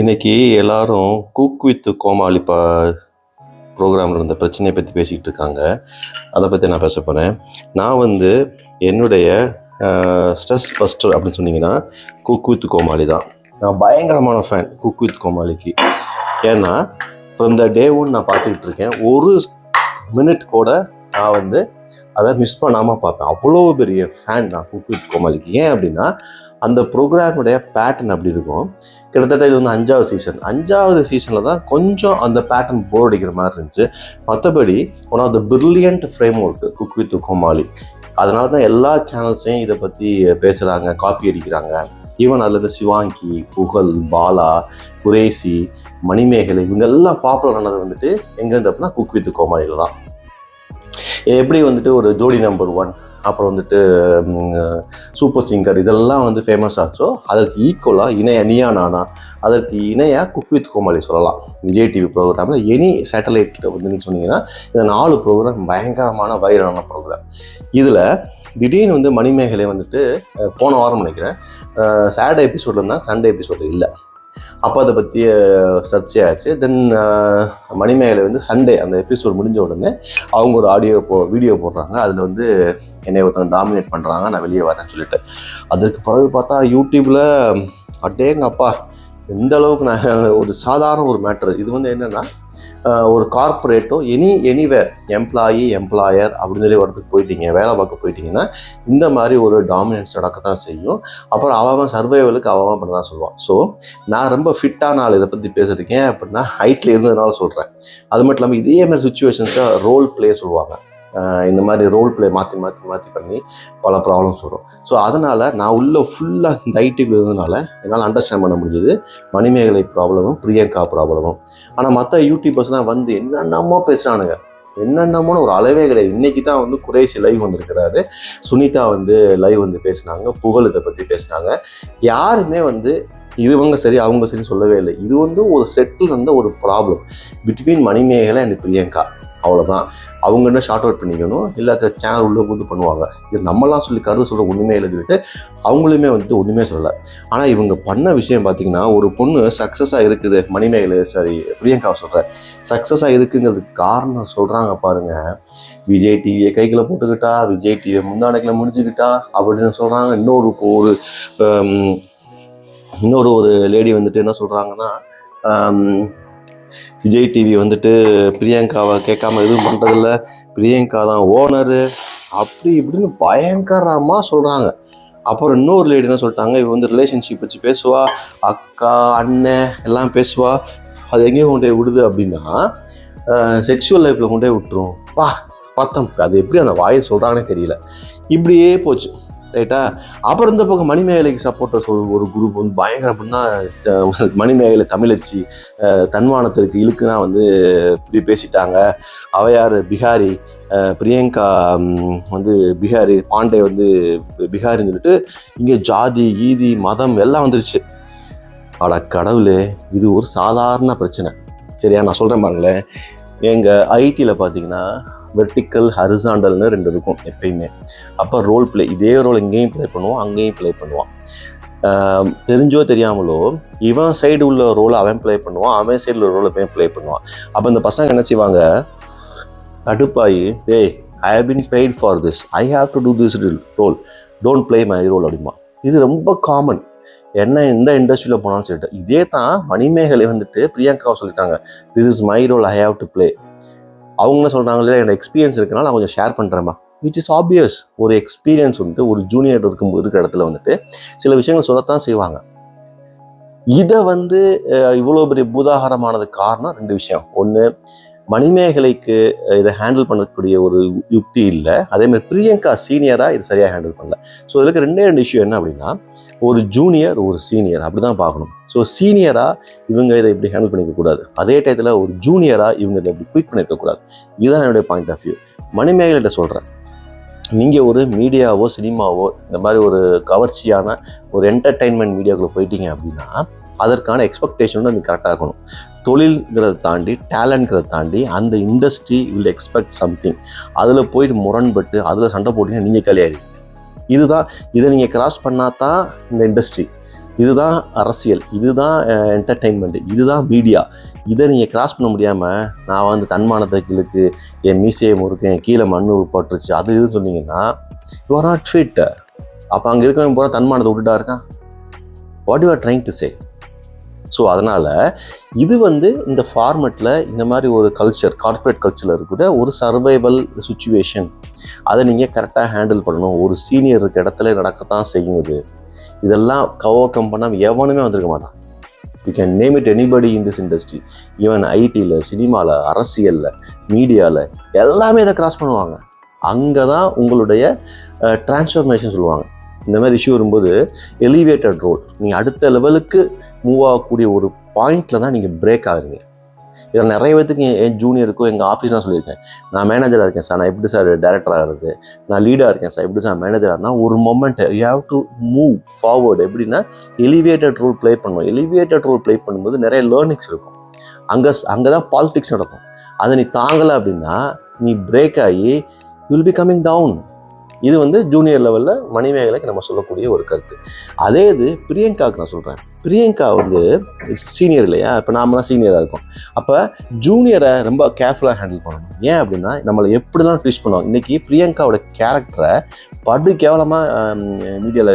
இன்னைக்கு எல்லாரும் cook with கோமாளி பா ப்ரோக்ராமில் இருந்த பிரச்சனையை பற்றி பேசிக்கிட்டு இருக்காங்க. அதை பற்றி நான் பேச போகிறேன் நான் வந்து என்னுடைய ஸ்ட்ரெஸ் பஸ்டர் அப்படின்னு சொன்னீங்கன்னா குக் வித் கோமாளி தான். நான் பயங்கரமான ஃபேன் குக் வித் கோமாளிக்கு. ஏன்னா இப்போ இந்த டே ஒன் நான் பார்த்துக்கிட்டு இருக்கேன். ஒரு மினிட் கூட நான் வந்து அதை மிஸ் பண்ணாமல் பார்ப்பேன். அவ்வளோ பெரிய ஃபேன் நான் குக் வித் கோமாளிக்கு. ஏன் அப்படின்னா அந்த ப்ரோக்ராமுடைய பேட்டர்ன் அப்படி இருக்கும். கிட்டத்தட்ட இது வந்து அஞ்சாவது சீசன் அஞ்சாவது சீசனில் தான் கொஞ்சம் அந்த பேட்டர்ன் போர் அடிக்கிற மாதிரி இருந்துச்சு. மற்றபடி one of the brilliant framework cook with Comali அதனால தான் எல்லா சேனல்ஸையும் இதை பற்றி பேசுகிறாங்க காப்பி அடிக்கிறாங்க. ஈவன் அதில் சிவாங்கி புகழ் பாலா குரேசி மணிமேகலை இவங்க எல்லாம் பாப்புலர் ஆனது வந்துட்டு எங்கேருந்து அப்படின்னா குக் வித் கோமாளியில் தான். எப்படி வந்துட்டு ஒரு ஜோடி நம்பர் ஒன் அப்புறம் வந்துட்டு சூப்பர் சிங்கர் இதெல்லாம் வந்து ஃபேமஸ் ஆச்சோ அதற்கு ஈக்குவலாக இணைய நியா நானா அதற்கு இணையாக குக் வித் கோமாளி சொல்லலாம். விஜய் டிவி ப்ரோக்ராமில் எனி சேட்டலைட் வந்து நீங்கள் சொன்னீங்கன்னா இந்த நாலு ப்ரோக்ராம் பயங்கரமான வைரலான ப்ரோக்ராம் இதில் திடீர்னு வந்து மணிமேகலை வந்துட்டு போன வாரம் நினைக்கிறேன். சாட்டர்டே எபிசோடில் இருந்தால் சண்டே எபிசோடு இல்லை. அப்போ அதை பற்றிய சர்ச்சையாச்சு. தென் மணிமேகலை வந்து சண்டே அந்த எபிசோட் முடிஞ்ச உடனே அவங்க ஒரு ஆடியோ போ வீடியோ போடுறாங்க. அதில் வந்து என்னை ஒருத்தவங்க டாமினேட் பண்ணுறாங்க நான் வெளியே வரேன்னு சொல்லிட்டு. அதுக்கு பிறகு பார்த்தா யூடியூப்பில் அட்டேங்க அப்பா எந்த அளவுக்கு நான் ஒரு சாதாரண ஒரு மேட்ரு இது வந்து என்னென்னா ஒரு கார்ப்பரேட்டோ எனி எனிவேர் எம்ப்ளாயி எம்ப்ளாயர் அப்படின்னு சொல்லி வரதுக்கு போயிட்டீங்க வேலை பார்க்க போயிட்டீங்கன்னா இந்த மாதிரி ஒரு டாமினன்ஸ் நடக்க தான் செய்யும். அப்புறம் அவன் சர்வைவலுக்கு அவன் பண்ண தான் சொல்லுவான். ஸோ நான் ரொம்ப ஃபிட்டான ஆள் இதை பற்றி பேசுகிறேன் அப்படின்னா ஹைட்டில் இருந்ததுனால சொல்கிறேன் அது மட்டும் இல்லாமல் இதே மாதிரி சுச்சுவேஷன்ஸை ரோல் ப்ளே சொல்லுவாங்க. இந்த மாதிரி ரோல் பிளே மாற்றி மாற்றி மாற்றி பண்ணி பல ப்ராப்ளம்ஸ் வரும். ஸோ அதனால் நான் உள்ள ஃபுல்லாக இந்த ஐடிக்கு இருந்ததுனால என்னால் அண்டர்ஸ்டாண்ட் பண்ண முடிஞ்சது. மணிமேகலை ப்ராப்ளமும் பிரியங்கா ப்ராப்ளமும் ஆனால் மற்ற யூடியூபர்ஸ்லாம் வந்து என்னென்னமோ பேசுகிறானுங்க என்னென்னமோன்னு ஒரு அளவே கிடையாது. இன்னைக்கு தான் வந்து குறைசி லைவ் வந்திருக்கிறாரு. சுனிதா வந்து லைவ் வந்து பேசினாங்க. புகழ் இதை பற்றி பேசினாங்க. யாருமே வந்து இதுவங்க சரி அவங்க சரி சொல்லவே இல்லை. இது வந்து ஒரு செட்டில் இருந்த ஒரு problem between Manimekalai and Priyanka. அவ்வளோதான் அவங்க என்ன ஷார்ட் அவுட் பண்ணிக்கணும்? இல்லை சேனல் உள்ளே வந்து பண்ணுவாங்க. இது நம்மலாம் சொல்லி கருத்து சொல்ல ஒன்றுமே இல்லை சொல்லிட்டு அவங்களுமே வந்துட்டு ஒன்றுமே சொல்லலை. ஆனால் இவங்க பண்ண விஷயம் பார்த்தீங்கன்னா ஒரு பொண்ணு சக்ஸஸாக இருக்குது. மணிமேகலை சாரி பிரியங்கா சொல்கிறேன் சக்ஸஸாக இருக்குங்கிறதுக்கு காரணம் சொல்கிறாங்க பாருங்கள் விஜய் டிவியை கைக்குள்ளே போட்டுக்கிட்டா விஜய் டிவியை முந்தானைக்கில் முடிஞ்சுக்கிட்டா அப்படின்னு சொல்கிறாங்க இன்னொரு ஒரு இன்னொரு ஒரு லேடி வந்துட்டு என்ன சொல்கிறாங்கன்னா விஜய் டிவி வந்துட்டு பிரியங்காவை கேட்காம எதுவும் பண்ணுறதில்ல பிரியங்கா தான் ஓனரு அப்படி இப்படின்னு பயங்கரமாக சொல்கிறாங்க அப்புறம் இன்னொரு லேடி என்ன சொல்லிட்டாங்க? இவ வந்து ரிலேஷன்ஷிப் வச்சு பேசுவா. அக்கா அண்ணன் எல்லாம் பேசுவா. அது எங்கேயும் கொண்டு போய் விடுது அப்படின்னா செக்ஷுவல் லைஃப்பில் கொண்டு போய் விட்டுரும். பா பார்த்தோம் அது எப்படி அந்த வாயை சொல்கிறாங்கன்னே தெரியல. இப்படியே போச்சு. ரைட்டா அப்புறம் இந்த பக்கம் மணிமேகலைக்கு சப்போர்ட்டர் ஒரு குரூப் வந்து பயங்கர அப்படின்னா மணிமேகலை தமிழச்சி தன்மானத்திற்கு இழுக்குனா வந்து இப்படி பேசிட்டாங்க. அவையார் பிகாரி. பிரியங்கா வந்து பிகாரி பாண்டே வந்து பிகாரின்னு சொல்லிட்டு இங்கே ஜாதி ஈதி மதம் எல்லாம் வந்துருச்சு. அட கடவுளே இது ஒரு சாதாரண பிரச்சனை. சரியா? நான் சொல்கிறேன் பாருங்களேன். எங்கள் ஐடியில் பார்த்தீங்கன்னா வெர்டிக்கல் ஹரிசாண்டல்னு ரெண்டு இருக்கும் எப்பயுமே. அப்போ ரோல் ப்ளே இதே ரோல் இங்கேயும் ப்ளே பண்ணுவான் அங்கேயும் ப்ளே பண்ணுவான். தெரிஞ்சோ தெரியாமலோ இவன் சைடு உள்ள ரோலை அவன் ப்ளே பண்ணுவான் அவன் சைடில் உள்ள ரோலை அவன் ப்ளே பண்ணுவான். அப்போ இந்த பசங்க என்ன செய்வாங்க? தடுப்பாயி டேய் I have been paid for this I have to do this role don't play my role அப்படிமா இது ரொம்ப காமன் என்ன எந்த இண்டஸ்ட்ரியில் போனாலும் சொல்லிட்டு இதே தான் மணிமேகலை வந்துட்டு பிரியங்காவை சொல்லிட்டாங்க this is my role I have to play அவங்க என்ன சொல்கிறாங்களே என்னோட எக்ஸ்பீரியன்ஸ் இருக்குன்னா நான் கொஞ்சம் ஷேர் பண்ணுறேம்மா விச் இஸ் ஆப்வியஸ் ஒரு எக்ஸ்பீரியன்ஸ் வந்துட்டு ஒரு ஜூனியர் இருக்கும் இருக்கிற இடத்துல வந்துட்டு சில விஷயங்கள் சொல்லத்தான் செய்வாங்க. இதை வந்து அஹ், இவ்வளோ பெரிய பூதாகாரமானதுக்கு காரணம் ரெண்டு விஷயம். ஒன்று மணிமேகலைக்கு இதை ஹேண்டில் பண்ணக்கூடிய ஒரு யுக்தி இல்லை. அதே மாதிரி பிரியங்கா சீனியராக இது சரியாக ஹேண்டில் பண்ணல. ஸோ இதுக்கு ரெண்டே ரெண்டு இஷ்யூ என்ன அப்படின்னா ஒரு ஜூனியர் ஒரு சீனியர் அப்படி தான் பார்க்கணும் ஸோ சீனியராக இவங்க இதை இப்படி ஹேண்டில் பண்ணிக்கக்கூடாது அதே டயத்தில் ஒரு ஜூனியராக இவங்க இதை இப்படி குயிட் பண்ணியிருக்கக்கூடாது இதுதான் என்னுடைய பாயிண்ட் ஆஃப் வியூ மணிமேகலைகிட்ட சொல்கிறேன் நீங்கள் ஒரு மீடியாவோ சினிமாவோ இந்த மாதிரி ஒரு கவர்ச்சியான ஒரு என்டர்டைன்மெண்ட் மீடியாவுக்குள்ளே போயிட்டீங்க அப்படின்னா அதற்கான எக்ஸ்பெக்டேஷனும் நீங்கள் கரெக்டாக இருக்கணும். தொழில்ங்கிறத தாண்டி டேலண்ட்ங்கிறத தாண்டி அந்த இண்டஸ்ட்ரி வில் எக்ஸ்பெக்ட் சம்திங் அதில் போயிட்டு முரண்பட்டு அதில் சண்டை போட்டீங்கன்னா நீங்கள் கலியாயிருவீங்க இதுதான் இதை நீங்கள் கிராஸ் பண்ணால் தான் இந்த இண்டஸ்ட்ரி இதுதான் அரசியல். இதுதான் என்டர்டெயின்மெண்ட் இதுதான் மீடியா இதை நீங்கள் கிராஸ் பண்ண முடியாமல் நான் வந்து தன்மானத்தை கிழக்கு என் மீசையை முறுக்கேன் கீழே மண் பட்டுருச்சு அது இதுன்னு சொன்னீங்கன்னா யூ ஆர் நாட் ஃபிட் அப்போ அங்கே இருக்கவன் போகிற தன்மானத்தை விட்டுட்டா இருக்கான்? What you are trying to say so அதனால் இது வந்து இந்த ஃபார்மெட்டில் இந்த மாதிரி ஒரு கல்ச்சர் கார்ப்பரேட் கல்ச்சரில் இருக்கக்கூட ஒரு சர்வைவல் சுச்சுவேஷன் அதை நீங்கள் கரெக்டாக ஹேண்டில் பண்ணணும். ஒரு சீனியர் இருக்க இடத்துல நடக்கத்தான் செய்யும் இது இதெல்லாம் கவர் பண்ணாமல் எவனுமே வந்திருக்க மாட்டான். You can name it anybody in this industry even ஐடியில் சினிமாவில் அரசியலில் மீடியாவில் எல்லாமே இதை கிராஸ் பண்ணுவாங்க. அங்கே தான் உங்களுடைய டிரான்ஸ்ஃபர்மேஷன் சொல்லுவாங்க. இந்த மாதிரி இஷ்யூ வரும்போது எலிவேட்டட் ரோல் நீங்கள் அடுத்த லெவலுக்கு மூவ் ஆகக்கூடிய ஒரு பாயிண்டில் தான் நீங்கள் பிரேக் ஆகுறீங்க. இதில் நிறைய பேத்துக்கு என் ஜூனியருக்கும் எங்கள் ஆஃபீஸ் நான் சொல்லியிருக்கேன். நான் மேனேஜராக இருக்கேன் சார் நான் எப்படி சார் டேரக்டர் ஆகிறது? நான் லீடாக இருக்கேன் சார் எப்படி சார் மேனேஜராகனா ஒரு moment you have to move forward எப்படின்னா எலிவேட்டட் ரோல் ப்ளே பண்ணுவோம். எலிவேட்டட் ரோல் ப்ளே பண்ணும்போது நிறைய லேர்னிங்ஸ் இருக்கும். அங்கே அங்கே தான் பாலிடிக்ஸ் நடக்கும். அதை நீ தாங்கலை அப்படின்னா நீ பிரேக் ஆகி வில் பி கம்மிங் டவுன் இது வந்து ஜூனியர் லெவலில் மணிமேகலைக்கு நம்ம சொல்லக்கூடிய ஒரு கருத்து. அதே இது பிரியங்காவுக்கு நான் சொல்கிறேன் பிரியங்கா வந்து சீனியர் இல்லையா? இப்போ நாம தான் சீனியராக இருக்கோம். அப்போ ஜூனியரை ரொம்ப கேர்ஃபுல்லாக ஹேண்டில் பண்ணணும். ஏன் அப்படின்னா நம்மளை எப்படிலாம் ட்வீஸ் பண்ணுவாங்க? இன்றைக்கி பிரியங்காவோட கேரக்டரை படு கேவலமாக மீடியாவில்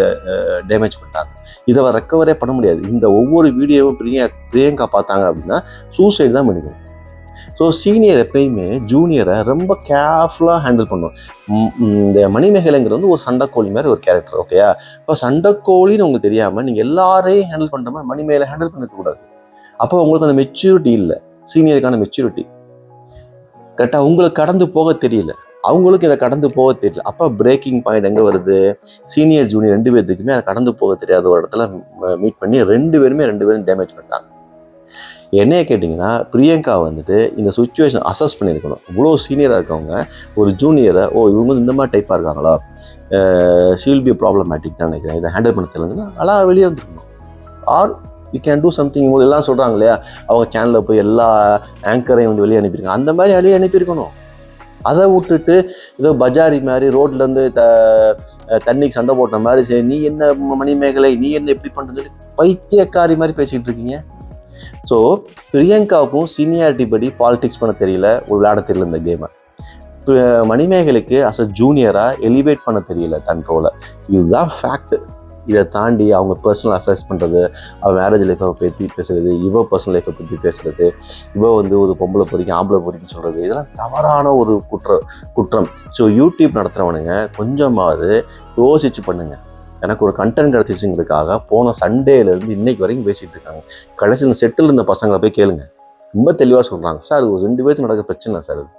டேமேஜ் பண்ணிட்டாங்க. இதை ரெக்கவரே பண்ண முடியாது. இந்த ஒவ்வொரு வீடியோவும் பிரியா பிரியங்கா பார்த்தாங்க அப்படின்னா சூசைடு தான் பண்ணிக்கணும் ஸோ சீனியர் எப்பயுமே ஜூனியரை ரொம்ப கேர்ஃபுல்லாக ஹேண்டில் பண்ணும். இந்த மணிமேகலைங்கிறது வந்து ஒரு சண்டைக்கோழி மாதிரி ஒரு கேரக்டர் ஓகேயா இப்போ சண்டைக்கோழின்னு உங்களுக்கு தெரியாமல் நீங்கள் எல்லாரையும் ஹேண்டில் பண்ணுற மாதிரி மணிமேகலை ஹேண்டில் பண்ணிருக்கக்கூடாது அப்போ உங்களுக்கு அந்த மெச்சூரிட்டி இல்லை. சீனியருக்கான மெச்சூரிட்டி கரெக்டாக உங்களுக்கு கடந்து போக தெரியல. அவங்களுக்கு இதை கடந்து போக தெரியல. அப்போ பிரேக்கிங் பாயிண்ட் எங்கே வருது? சீனியர் ஜூனியர் ரெண்டு பேர்த்துக்குமே அதை கடந்து போக தெரியாத ஒரு இடத்துல மீட் பண்ணி ரெண்டு பேருமே ரெண்டு பேரும் டேமேஜ் பண்ணிட்டாங்க. என்னைய கேட்டிங்கன்னா பிரியங்கா வந்துட்டு இந்த சுச்சுவேஷன் அசஸ் பண்ணியிருக்கணும். இவ்வளோ சீனியராக இருக்கவங்க ஒரு ஜூனியரை ஓ இவங்க வந்து இந்த மாதிரி டைப்பாக இருக்காங்களா? ஷீல் பி ப்ராப்ளமேட்டிக் தான் நினைக்கிறேன். இதை ஹேண்டில் பண்ண தெரியலங்கன்னா நல்லா வெளியே வந்துருக்கணும். Are you can do something இவங்க எல்லாம் சொல்கிறாங்க இல்லையா? அவங்க சேனலில் போய் எல்லா ஆங்கரையும் வந்து வெளியே அனுப்பியிருக்காங்க. அந்த மாதிரி வெளியே அனுப்பியிருக்கணும். அதை விட்டுட்டு ஏதோ பஜாரி மாதிரி ரோட்லேருந்து த தண்ணிக்கு சண்டை போட்ட மாதிரி சரி நீ என்ன மணிமேகலை நீ என்ன எப்படி பண்ணுறது பைத்தியக்காரி மாதிரி பேசிக்கிட்டு இருக்கீங்க. ஸோ பிரியங்காவுக்கும் சீனியாரிட்டி படி பாலிடிக்ஸ் பண்ண தெரியல ஒரு விளையாட தெரியல இந்த கேமை மணிமேகலைக்கு அஸ் அ ஜூனியராக எலிவேட் பண்ண தெரியல தன் ரோலை இதுதான் ஃபேக்ட் இதை தாண்டி அவங்க பர்சனல் அசஸ் பண்ணுறது அவள் மேரேஜ் லைஃப்பை பற்றி பேசுகிறது இவ பர்சனல் லைஃப்பை பற்றி பேசுறது இவ வந்து ஒரு பொம்பளை பொறிக்கும் ஆம்பளை பொறிக்கும் சொல்கிறது இதெல்லாம் தவறான ஒரு குற்ற குற்றம். ஸோ யூடியூப் நடத்துகிறவனுங்க கொஞ்சமாவது யோசிச்சு பண்ணுங்கள் எனக்கு ஒரு கண்டென்ட் கிடச்சிச்சுங்கிறதுக்காக போன சண்டேலேருந்து இன்னைக்கு வரைக்கும் பேசிகிட்டு இருக்காங்க. கடைசி இந்த செட்டில் இருந்த பசங்களை போய் கேளுங்க. ரொம்ப தெளிவாக சொல்கிறாங்க சார் இது ஒரு ரெண்டு பேருக்கு நடக்கிற பிரச்சனை சார் இது.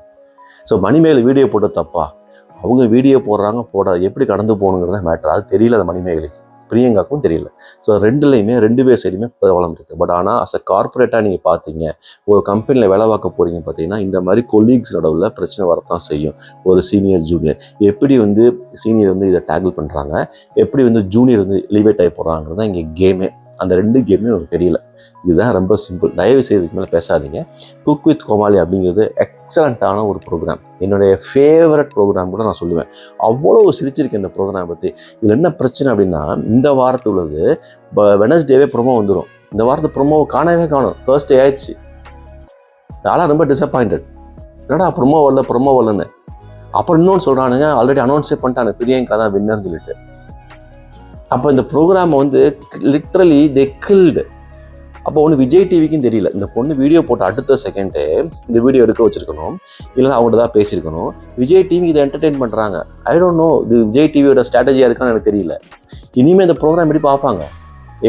ஸோ மணிமேகலை வீடியோ போட்ட தப்பா? அவங்க வீடியோ போடுறாங்க போடாது. எப்படி கடந்து போகணுங்கிறத மேட்ரு அது தெரியல அந்த மணிமேகலைக்கு பிரியங்காக்கும் தெரியல. ஸோ ரெண்டுலையுமே ரெண்டு பேர் சைடுமே ப்ராப்ளம் இருக்குது பட் ஆனால் அஸ் அ கார்பரேட்டாக நீங்கள் பார்த்தீங்க ஒரு கம்பெனியில் வேலை பார்க்க போகிறீங்க பார்த்தீங்கன்னா இந்த மாதிரி கொலீக்ஸ் நடுவில் பிரச்சனை வரத்தான் செய்யும். ஒரு சீனியர் ஜூனியர் எப்படி வந்து சீனியர் வந்து இதை டேக்கிள் பண்ணுறாங்க எப்படி வந்து ஜூனியர் வந்து எலிவேட் ஆகி போகிறாங்கிறது தான் இங்கே கேமே அந்த ரெண்டு கேமே எனக்கு தெரியல. இதுதான் ரொம்ப சிம்பிள் தயவு செய்து இதுக்கு மேலே பேசாதீங்க. குக் வித் கோமாளி அப்படிங்கிறது எக்ஸலண்ட்டான ஒரு ப்ரோக்ராம் என்னுடைய ஃபேவரட் ப்ரோக்ராம் கூட நான் சொல்லுவேன். அவ்வளோ சிரிச்சிருக்கேன் இந்த ப்ரோக்ராம் பற்றி இதில் என்ன பிரச்சனை அப்படின்னா இந்த வாரத்து உள்ளது வெனஸ்டேவே ப்ரொமோ வந்துடும் இந்த வாரத்து ப்ரொமோவை காணவே காணும். தேர்ஸ்டே ஆயிடுச்சு. அதெல்லாம் ரொம்ப டிசப்பாயிண்டட் என்னடா ப்ரொமோ வரல ப்ரொமோ வரலன்னு. அப்புறம் இன்னொன்று சொல்கிறானுங்க ஆல்ரெடி அனௌன்ஸே பண்ணிட்டாங்க. பிரியங்கா தான் வின்னர்னு சொல்லிட்டு. அப்போ இந்த ப்ரோக்ராமை வந்து லிட்ரலி தே கில்டு அப்போ ஒன்று விஜய் டிவிக்கும் தெரியல. இந்த பொண்ணு வீடியோ போட்ட அடுத்த செகண்டே இந்த வீடியோ எடுக்க வச்சிருக்கணும். இல்லைன்னா அவங்கள்ட்ட தான் பேசியிருக்கணும். விஜய் டிவி இதை என்டர்டெயின் பண்ணுறாங்க ஐ டோன்ட் நோ இது விஜய் டிவியோட ஸ்ட்ராட்டஜியாக இருக்கான்னு எனக்கு தெரியல. இனிமேல் இந்த ப்ரோக்ராம் எப்படி பார்ப்பாங்க?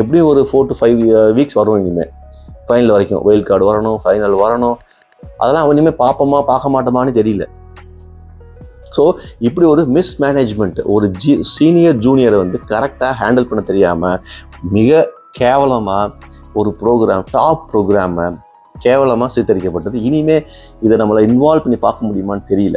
எப்படியும் ஒரு ஃபோர் டு ஃபைவ் வீக்ஸ் வரும் இனிமேல் ஃபைனல் வரைக்கும் வெயில் கார்டு வரணும் ஃபைனல் வரணும். அதெல்லாம் அவன் இனிமேல் பார்ப்போமா பார்க்க மாட்டோமான்னு தெரியல. ஸோ இப்படி ஒரு மிஸ் மேனேஜ்மெண்ட் ஒரு ஜி சீனியர் ஜூனியரை வந்து கரெக்டாக ஹேண்டில் பண்ண தெரியாமல் மிக கேவலமாக ஒரு ப்ரோக்ராம் டாப் ப்ரோக்ராமை கேவலமாக சித்தரிக்கப்பட்டது. இனிமே இதை நம்மளை இன்வால்வ் பண்ணி பார்க்க முடியுமான்னு தெரியல.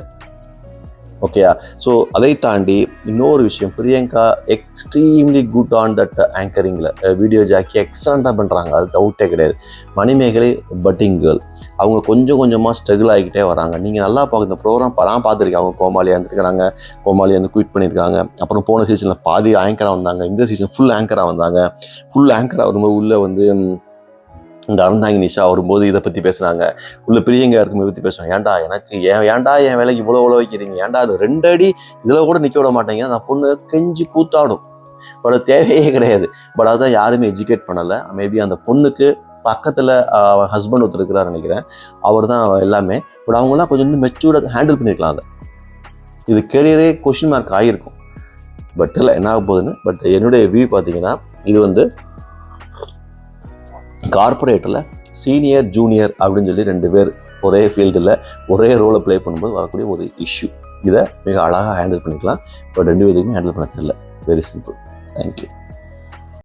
ஓகேயா ஸோ அதை தாண்டி இன்னொரு விஷயம். Priyanka extremely good on that ஆங்கரிங்கில் video jockey எக்ஸலண்ட்டாக பண்ணுறாங்க அது டவுட்டே கிடையாது. மணிமேகலை பட்டிங் கேர்ள் அவங்க கொஞ்சம் கொஞ்சமாக ஸ்ட்ரகிள் ஆகிக்கிட்டே வராங்க. நீங்கள் நல்லா பார்க்க இந்த ப்ரோக்ராம் நான் பார்த்துருக்கேன். அவங்க கோமாளியாக இருந்துருக்காங்க கோமாளி வந்து குயிட் பண்ணியிருக்காங்க அப்புறம் போன சீசனில் பாதி ஆங்கராக வந்தாங்க. இந்த சீசன் ஃபுல் ஆங்கராக வந்தாங்க. ஃபுல் ஆங்கராக வரும்போது உள்ளே வந்து இந்த அறந்தாங்கி நிஷா வரும்போது இதை பற்றி பேசுனாங்க உள்ள பிரியங்கா இருக்கும்போது பற்றி பேசுவாங்க ஏன்டா எனக்கு ஏன் ஏன்டா என் வேலைக்கு இவ்வளோ இவ்வளோ வைக்கிறீங்க? ஏன்டா அது ரெண்டு அடி இதில் கூட நிற்க விட மாட்டேங்க நான் பொண்ணு கெஞ்சி கூத்தாடும். பட் தேவையே கிடையாது. பட் அதான் யாருமே எஜுகேட் பண்ணலை. மேபி அந்த பொண்ணுக்கு பக்கத்தில் ஹஸ்பண்ட் ஒருத்தர் இருக்கிறார் நினைக்கிறேன். அவர் தான் எல்லாமே. பட் அவங்களாம் கொஞ்சம் இன்னும் மெச்சூர்டாக ஹேண்டில் பண்ணியிருக்கலாம் அதை. இது கெரியரே கொஷின் மார்க் ஆகியிருக்கும் பட் இல்லை என்ன ஆக போகுதுன்னு? பட் என்னுடைய வியூ பார்த்தீங்கன்னா இது வந்து கார்ப்பரேட்டில் சீனியர் ஜூனியர் அப்படின்னு சொல்லி ரெண்டு பேர் ஒரே ஃபீல்டில் ஒரே ரோலை ப்ளே பண்ணும்போது வரக்கூடிய ஒரு இஷ்யூ இதை மிக அழகாக ஹேண்டில் பண்ணிக்கலாம். பட் ரெண்டு பேருக்குமே ஹேண்டில் பண்ண தெரியல. Very simple thank you